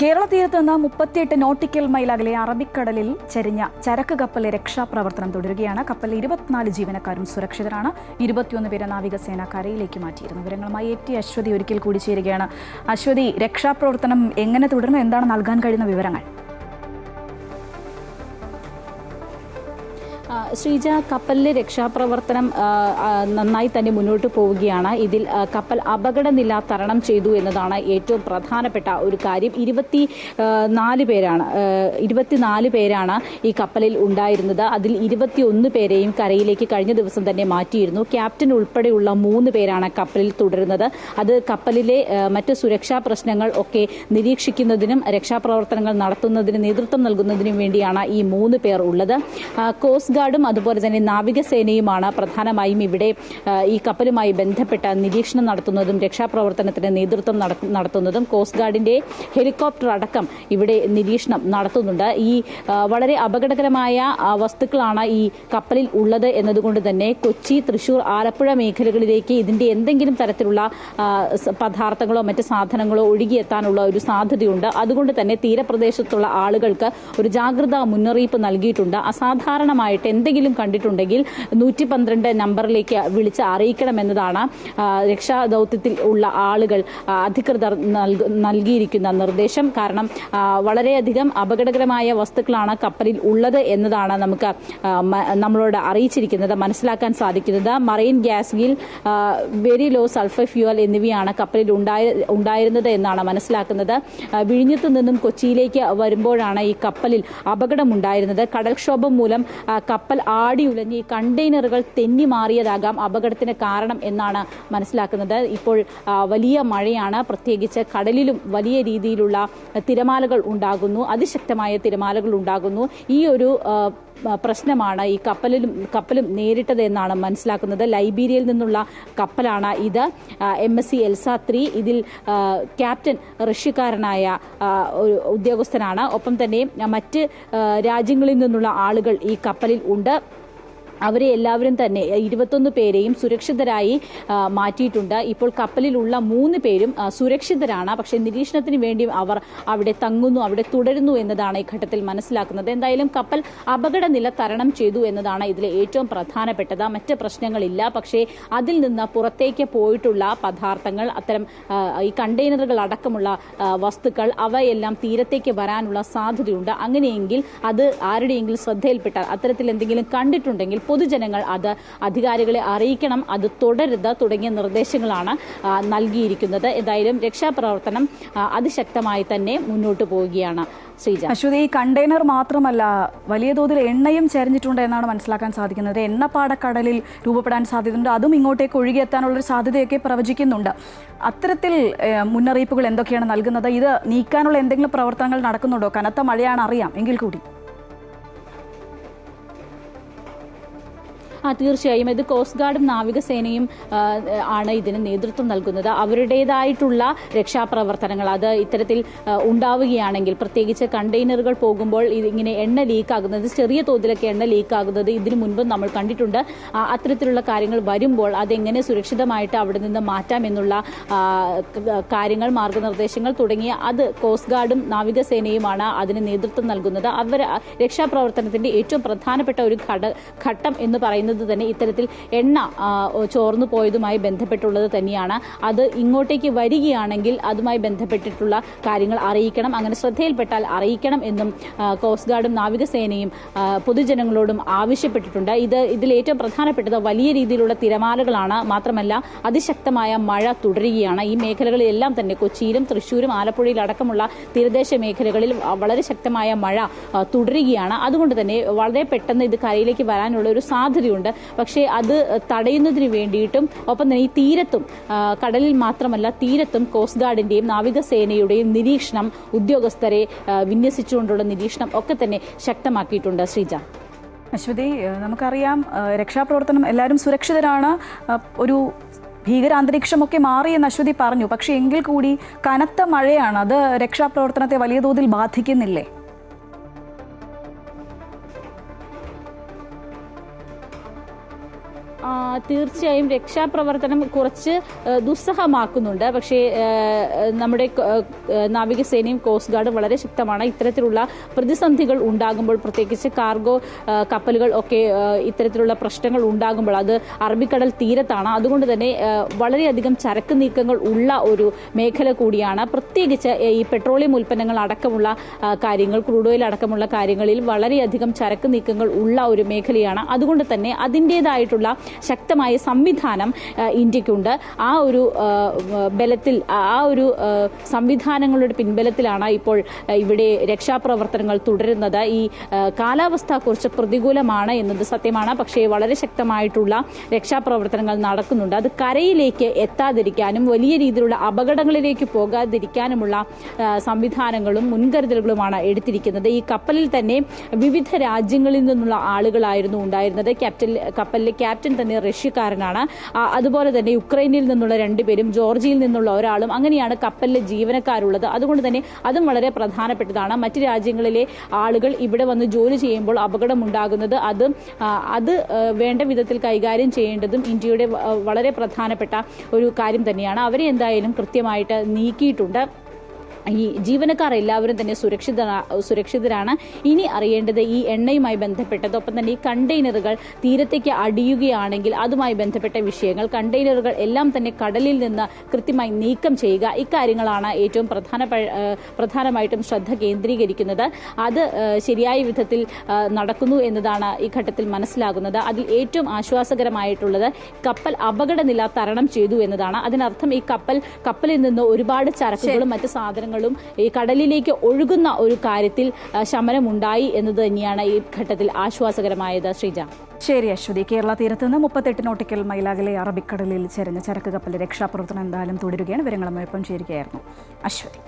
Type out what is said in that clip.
കേരള തീരത്ത് നിന്ന് മുപ്പത്തിയെട്ട് നോട്ടിക്കൽ മൈൽ അകലെ അറബിക്കടലിൽ ചരിഞ്ഞ ചരക്ക് കപ്പലിലെ രക്ഷാപ്രവർത്തനം തുടരുകയാണ്. കപ്പലിൽ ഇരുപത്തിനാല് ജീവനക്കാരും സുരക്ഷിതരാണ്. ഇരുപത്തിയൊന്ന് പേരെ നാവികസേന കരയിലേക്ക് മാറ്റിയിരുന്നു. വിവരങ്ങളുമായി എ ടി അശ്വതി ഒരിക്കൽ കൂടി ചേരുകയാണ്. അശ്വതി രക്ഷാപ്രവർത്തനം എങ്ങനെ തുടർന്ന് എന്താണ് നൽകാൻ കഴിയുന്ന വിവരങ്ങൾ? ശ്രീജ കപ്പലിലെ രക്ഷാപ്രവർത്തനം നന്നായി തന്നെ മുന്നോട്ട് പോവുകയാണ്. ഇതിൽ കപ്പൽ അപകടനില തരണം ചെയ്തു എന്നതാണ് ഏറ്റവും പ്രധാനപ്പെട്ട ഒരു കാര്യം. ഇരുപത്തി നാല് പേരാണ് ഇരുപത്തിനാല് പേരാണ് ഈ കപ്പലിൽ ഉണ്ടായിരുന്നത്. അതിൽ ഇരുപത്തിയൊന്ന് പേരെയും കരയിലേക്ക് കഴിഞ്ഞ ദിവസം തന്നെ മാറ്റിയിരുന്നു. ക്യാപ്റ്റൻ ഉൾപ്പെടെയുള്ള മൂന്ന് പേരാണ് കപ്പലിൽ തുടരുന്നത്. അത് കപ്പലിലെ മറ്റ് സുരക്ഷാ പ്രശ്നങ്ങൾ ഒക്കെ നിരീക്ഷിക്കുന്നതിനും രക്ഷാപ്രവർത്തനങ്ങൾ നടത്തുന്നതിന് നേതൃത്വം നൽകുന്നതിനും വേണ്ടിയാണ് ഈ മൂന്ന് പേർ ഉള്ളത്. കോസ്റ്റ് ഗാർഡും അതുപോലെ തന്നെ നാവികസേനയുമാണ് പ്രധാനമായും ഇവിടെ ഈ കപ്പലുമായി ബന്ധപ്പെട്ട നിരീക്ഷണം നടത്തുന്നതും രക്ഷാപ്രവർത്തനത്തിന് നേതൃത്വം നടത്തുന്നതും കോസ്റ്റ് ഗാർഡിന്റെ ഹെലികോപ്റ്റർ അടക്കം ഇവിടെ നിരീക്ഷണം നടത്തുന്നുണ്ട്. ഈ വളരെ അപകടകരമായ വസ്തുക്കളാണ് ഈ കപ്പലിൽ ഉള്ളത് എന്നതുകൊണ്ട് തന്നെ കൊച്ചി തൃശൂർ ആലപ്പുഴ മേഖലകളിലേക്ക് ഇതിന്റെ എന്തെങ്കിലും തരത്തിലുള്ള പദാർത്ഥങ്ങളോ മറ്റ് സാധനങ്ങളോ ഒഴുകിയെത്താനുള്ള ഒരു സാധ്യതയുണ്ട്. അതുകൊണ്ട് തന്നെ തീരപ്രദേശത്തുള്ള ആളുകൾക്ക് ഒരു ജാഗ്രതാ മുന്നറിയിപ്പ് നൽകിയിട്ടുണ്ട്. അസാധാരണമായിട്ട് എന്തെങ്കിലും കണ്ടിട്ടുണ്ടെങ്കിൽ നൂറ്റി പന്ത്രണ്ട് നമ്പറിലേക്ക് വിളിച്ച് അറിയിക്കണമെന്നതാണ് രക്ഷാദൌത്യത്തിൽ ഉള്ള ആളുകൾ അധികൃതർ നൽകിയിരിക്കുന്ന നിർദ്ദേശം. കാരണം വളരെയധികം അപകടകരമായ വസ്തുക്കളാണ് കപ്പലിൽ ഉള്ളത് എന്നതാണ് നമുക്ക് നമ്മളോട് അറിയിച്ചിരിക്കുന്നത് മനസ്സിലാക്കാൻ സാധിക്കുന്നത്. Marine gas Gill very low sulphur fuel എന്നിവയാണ് കപ്പലിൽ ഉണ്ടായ ഉണ്ടായിരുന്നത് എന്നാണ് മനസ്സിലാക്കുന്നത്. വിഴിഞ്ഞത്ത് നിന്നും കൊച്ചിയിലേക്ക് വരുമ്പോഴാണ് ഈ കപ്പലിൽ അപകടമുണ്ടായിരുന്നത്. കടൽക്ഷോഭം മൂലം ആ, ആടി ഉലഞ്ഞ് ഈ കണ്ടെയ്നറുകൾ തെന്നി മാറിയതാകാം അപകടത്തിന് കാരണം എന്നാണ് മനസ്സിലാക്കുന്നത്. ഇപ്പോൾ വലിയ മഴയാണ്. പ്രത്യേകിച്ച് കടലിലും വലിയ രീതിയിലുള്ള തിരമാലകൾ ഉണ്ടാകുന്നു. അതിശക്തമായ തിരമാലകൾ ഉണ്ടാകുന്നു. ഈ ഒരു പ്രശ്നമാണ് ഈ കപ്പലിലും കപ്പലും നേരിട്ടത് എന്നാണ് മനസ്സിലാക്കുന്നത്. ലൈബീരിയയിൽ നിന്നുള്ള കപ്പലാണ് ഇത്. M S C Elsa three ഇതിൽ ക്യാപ്റ്റൻ റഷ്യക്കാരനായ ഒരു ഉദ്യോഗസ്ഥനാണ്. ഒപ്പം തന്നെ മറ്റ് രാജ്യങ്ങളിൽ നിന്നുള്ള ആളുകൾ ഈ കപ്പലിൽ ഉണ്ട്. അവരെ എല്ലാവരും തന്നെ ഇരുപത്തൊന്ന് പേരെയും സുരക്ഷിതരായി മാറ്റിയിട്ടുണ്ട്. ഇപ്പോൾ കപ്പലിലുള്ള മൂന്ന് പേരും സുരക്ഷിതരാണ്. പക്ഷേ നിരീക്ഷണത്തിന് വേണ്ടി അവർ അവിടെ തങ്ങുന്നു അവിടെ തുടരുന്നു എന്നതാണ് ഈ ഘട്ടത്തിൽ മനസ്സിലാക്കുന്നത്. എന്തായാലും കപ്പൽ അപകട നില തരണം ചെയ്തു എന്നതാണ് ഇതിലെ ഏറ്റവും പ്രധാനപ്പെട്ടത്. മറ്റ് പ്രശ്നങ്ങളില്ല. പക്ഷേ അതിൽ നിന്ന് പുറത്തേക്ക് പോയിട്ടുള്ള പദാർത്ഥങ്ങൾ അത്തരം ഈ കണ്ടെയ്നറുകൾ അടക്കമുള്ള വസ്തുക്കൾ അവയെല്ലാം തീരത്തേക്ക് വരാനുള്ള സാധ്യതയുണ്ട്. അങ്ങനെയെങ്കിൽ അത് ആരുടെയെങ്കിലും ശ്രദ്ധയിൽപ്പെട്ടാൽ അത്തരത്തിൽ എന്തെങ്കിലും കണ്ടിട്ടുണ്ടെങ്കിൽ പൊതുജനങ്ങൾ അത് അധികാരികളെ അറിയിക്കണം അത് തുടരുത് തുടങ്ങിയ നിർദ്ദേശങ്ങളാണ് നൽകിയിരിക്കുന്നത്. എന്തായാലും രക്ഷാപ്രവർത്തനം അതിശക്തമായി തന്നെ മുന്നോട്ട് പോവുകയാണ് ശ്രീജ. അശ്വതി ഈ കണ്ടെയ്നർ മാത്രമല്ല വലിയ തോതിൽ എണ്ണയും ചേരഞ്ഞിട്ടുണ്ട് എന്നാണ് മനസ്സിലാക്കാൻ സാധിക്കുന്നത്. എണ്ണപ്പാടക്കടലിൽ രൂപപ്പെടാൻ സാധ്യതയുണ്ട്. അതും ഇങ്ങോട്ടേക്ക് ഒഴുകിയെത്താനുള്ളൊരു സാധ്യതയൊക്കെ പ്രവചിക്കുന്നുണ്ട്. അത്തരത്തിൽ മുന്നറിയിപ്പുകൾ എന്തൊക്കെയാണ് നൽകുന്നത്? ഇത് നീക്കാനുള്ള എന്തെങ്കിലും പ്രവർത്തനങ്ങൾ നടക്കുന്നുണ്ടോ? കനത്ത മഴയാണ് അറിയാം. എങ്കിൽ കൂടി. ആ തീർച്ചയായും. ഇത് കോസ്റ്റ് ഗാർഡും നാവികസേനയും ആണ് ഇതിന് നേതൃത്വം നൽകുന്നത്. അവരുടേതായിട്ടുള്ള രക്ഷാപ്രവർത്തനങ്ങൾ അത് ഇത്തരത്തിൽ ഉണ്ടാവുകയാണെങ്കിൽ പ്രത്യേകിച്ച് കണ്ടെയ്നറുകൾ പോകുമ്പോൾ ഇതിങ്ങനെ എണ്ണ ലീക്കാകുന്നത് ചെറിയ തോതിലൊക്കെ എണ്ണ ലീക്കാകുന്നത് ഇതിനു മുൻപും നമ്മൾ കണ്ടിട്ടുണ്ട്. അത്തരത്തിലുള്ള കാര്യങ്ങൾ വരുമ്പോൾ അതെങ്ങനെ സുരക്ഷിതമായിട്ട് അവിടെ നിന്ന് മാറ്റാം എന്നുള്ള കാര്യങ്ങൾ മാർഗനിർദ്ദേശങ്ങൾ തുടങ്ങിയ അത് കോസ്റ്റ് ഗാർഡും നാവികസേനയുമാണ് അതിന് നേതൃത്വം നൽകുന്നത്. അവർ രക്ഷാപ്രവർത്തനത്തിന്റെ ഏറ്റവും പ്രധാനപ്പെട്ട ഒരു ഘട ഘട്ടം എന്ന് പറയുന്നത് തന്നെ ഇത്തരത്തിൽ എണ്ണ ചോർന്നു പോയതുമായി ബന്ധപ്പെട്ടുള്ളത് തന്നെയാണ്. അത് ഇങ്ങോട്ടേക്ക് വരികയാണെങ്കിൽ അതുമായി ബന്ധപ്പെട്ടിട്ടുള്ള കാര്യങ്ങൾ അറിയിക്കണം. അങ്ങനെ ശ്രദ്ധയിൽപ്പെട്ടാൽ അറിയിക്കണം എന്നും കോസ്റ്റ് ഗാർഡും നാവികസേനയും പൊതുജനങ്ങളോടും ആവശ്യപ്പെട്ടിട്ടുണ്ട്. ഇത് ഇതിൽ ഏറ്റവും പ്രധാനപ്പെട്ടത് വലിയ രീതിയിലുള്ള തിരമാലകളാണ്. മാത്രമല്ല അതിശക്തമായ മഴ തുടരുകയാണ്. ഈ മേഖലകളിലെല്ലാം തന്നെ കൊച്ചിയിലും തൃശ്ശൂരും ആലപ്പുഴയിൽ അടക്കമുള്ള തീരദേശ മേഖലകളിൽ വളരെ ശക്തമായ മഴ തുടരുകയാണ്. അതുകൊണ്ട് തന്നെ വളരെ പെട്ടെന്ന് ഇത് കരയിലേക്ക് വരാനുള്ള ഒരു സാധ്യതയുണ്ട്. പക്ഷേ അത് തടയുന്നതിന് വേണ്ടിയിട്ടും ഒപ്പം തന്നെ ഈ തീരത്തും കടലിൽ മാത്രമല്ല തീരത്തും കോസ്റ്റ് ഗാർഡിന്റെയും നാവികസേനയുടെയും നിരീക്ഷണം ഉദ്യോഗസ്ഥരെ വിന്യസിച്ചുകൊണ്ടുള്ള നിരീക്ഷണം ഒക്കെ തന്നെ ശക്തമാക്കിയിട്ടുണ്ട്. ശ്രീജ. അശ്വതി നമുക്കറിയാം രക്ഷാപ്രവർത്തനം എല്ലാവരും സുരക്ഷിതരാണ്. ഒരു ഭീകരാന്തരീക്ഷമൊക്കെ മാറിയെന്ന് അശ്വതി പറഞ്ഞു. പക്ഷേ എങ്കിൽ കൂടി കനത്ത മഴയാണ്. അത് രക്ഷാപ്രവർത്തനത്തെ വലിയ തോതിൽ ബാധിക്കുന്നില്ലേ? തീർച്ചയായും രക്ഷാപ്രവർത്തനം കുറച്ച് ദുസ്സഹമാക്കുന്നുണ്ട്. പക്ഷേ നമ്മുടെ നാവികസേനയും കോസ്റ്റ് ഗാർഡും വളരെ ശക്തമാണ്. ഇത്തരത്തിലുള്ള പ്രതിസന്ധികൾ ഉണ്ടാകുമ്പോൾ പ്രത്യേകിച്ച് കാർഗോ കപ്പലുകൾ ഒക്കെ ഇത്തരത്തിലുള്ള പ്രശ്നങ്ങൾ ഉണ്ടാകുമ്പോൾ അത് അറബിക്കടൽ തീരത്താണ്. അതുകൊണ്ട് തന്നെ വളരെയധികം ചരക്ക് നീക്കങ്ങൾ ഉള്ള ഒരു മേഖല കൂടിയാണ്. പ്രത്യേകിച്ച് ഈ പെട്രോളിയം ഉൽപ്പന്നങ്ങൾ അടക്കമുള്ള കാര്യങ്ങൾ ക്രൂഡ് ഓയിൽ അടക്കമുള്ള കാര്യങ്ങളിൽ വളരെയധികം ചരക്ക് നീക്കങ്ങൾ ഉള്ള ഒരു മേഖലയാണ്. അതുകൊണ്ട് തന്നെ അതിന്റെതായിട്ടുള്ള ശക്തമായ സംവിധാനം ഇന്ത്യക്കുണ്ട്. ആ ഒരു ബലത്തിൽ ആ ഒരു സംവിധാനങ്ങളുടെ പിൻബലത്തിലാണ് ഇപ്പോൾ ഇവിടെ രക്ഷാപ്രവർത്തനങ്ങൾ തുടരുന്നത്. ഈ കാലാവസ്ഥ കുറച്ച് പ്രതികൂലമാണ് എന്നത് സത്യമാണ്. പക്ഷേ വളരെ ശക്തമായിട്ടുള്ള രക്ഷാപ്രവർത്തനങ്ങൾ നടക്കുന്നുണ്ട്. അത് കരയിലേക്ക് എത്താതിരിക്കാനും വലിയ രീതിയിലുള്ള അപകടങ്ങളിലേക്ക് പോകാതിരിക്കാനുമുള്ള സംവിധാനങ്ങളും മുൻകരുതലുകളുമാണ് എടുത്തിരിക്കുന്നത്. ഈ കപ്പലിൽ തന്നെ വിവിധ രാജ്യങ്ങളിൽ നിന്നുള്ള ആളുകളായിരുന്നു ഉണ്ടായിരുന്നത്. ക്യാപ്റ്റൻ കപ്പലിലെ ക്യാപ്റ്റൻ തന്നെ റഷ്യക്കാരനാണ് അതുപോലെ തന്നെ യുക്രൈനിൽ നിന്നുള്ള രണ്ടുപേരും ജോർജിയയിൽ നിന്നുള്ള ഒരാളും അങ്ങനെയാണ് കപ്പലിലെ ജീവനക്കാരുള്ളത്. അതുകൊണ്ട് തന്നെ അതും വളരെ പ്രധാനപ്പെട്ടതാണ്. മറ്റ് രാജ്യങ്ങളിലെ ആളുകൾ ഇവിടെ വന്ന് ജോലി ചെയ്യുമ്പോൾ അപകടമുണ്ടാകുന്നത് അത് അത് വേണ്ട വിധത്തിൽ കൈകാര്യം ചെയ്യേണ്ടതും ഇന്ത്യയുടെ വളരെ പ്രധാനപ്പെട്ട ഒരു കാര്യം തന്നെയാണ്. അവരെ എന്തായാലും കൃത്യമായിട്ട് നീക്കിയിട്ടുണ്ട്. ഈ ജീവനക്കാർ എല്ലാവരും തന്നെ സുരക്ഷിത സുരക്ഷിതരാണ്. ഇനി അറിയേണ്ടത് ഈ എണ്ണയുമായി ബന്ധപ്പെട്ടത് ഒപ്പം തന്നെ ഈ കണ്ടെയ്നറുകൾ തീരത്തേക്ക് അടിയുകയാണെങ്കിൽ അതുമായി ബന്ധപ്പെട്ട വിഷയങ്ങൾ കണ്ടെയ്നറുകൾ എല്ലാം തന്നെ കടലിൽ നിന്ന് കൃത്യമായി നീക്കം ചെയ്യുക. ഇക്കാര്യങ്ങളാണ് ഏറ്റവും പ്രധാന പ്രധാനമായിട്ടും ശ്രദ്ധ കേന്ദ്രീകരിക്കുന്നത്. അത് ശരിയായ വിധത്തിൽ നടക്കുന്നു എന്നതാണ് ഈ ഘട്ടത്തിൽ മനസ്സിലാകുന്നത്. അതിൽ ഏറ്റവും ആശ്വാസകരമായിട്ടുള്ളത് കപ്പൽ അപകടനില തരണം ചെയ്തു എന്നതാണ്. അതിനർത്ഥം ഈ കപ്പൽ കപ്പലിൽ നിന്ന് ഒരുപാട് ചരക്കുകളും മറ്റ് സാധനങ്ങളും മത്സ്യങ്ങളും ഈ കടലിലേക്ക് ഒഴുകുന്ന ഒരു കാര്യത്തിൽ ശമനമുണ്ടായി എന്നത് തന്നെയാണ് ഈ ഘട്ടത്തിൽ ആശ്വാസകരമായത്. ശ്രീജ. ശരി അശ്വതി. കേരള തീരത്ത് നിന്ന് മുപ്പത്തെട്ടിനോട്ടിക്കൽ മൈലാകലെ അറബിക്കടലിൽ ചെരിഞ്ഞ ചരക്ക് കപ്പൽ രക്ഷാപ്രവർത്തനം എന്തായാലും തുടരുകയാണ്. വിവരങ്ങളുമായി ഒപ്പം ചേരുകയായിരുന്നു അശ്വതി.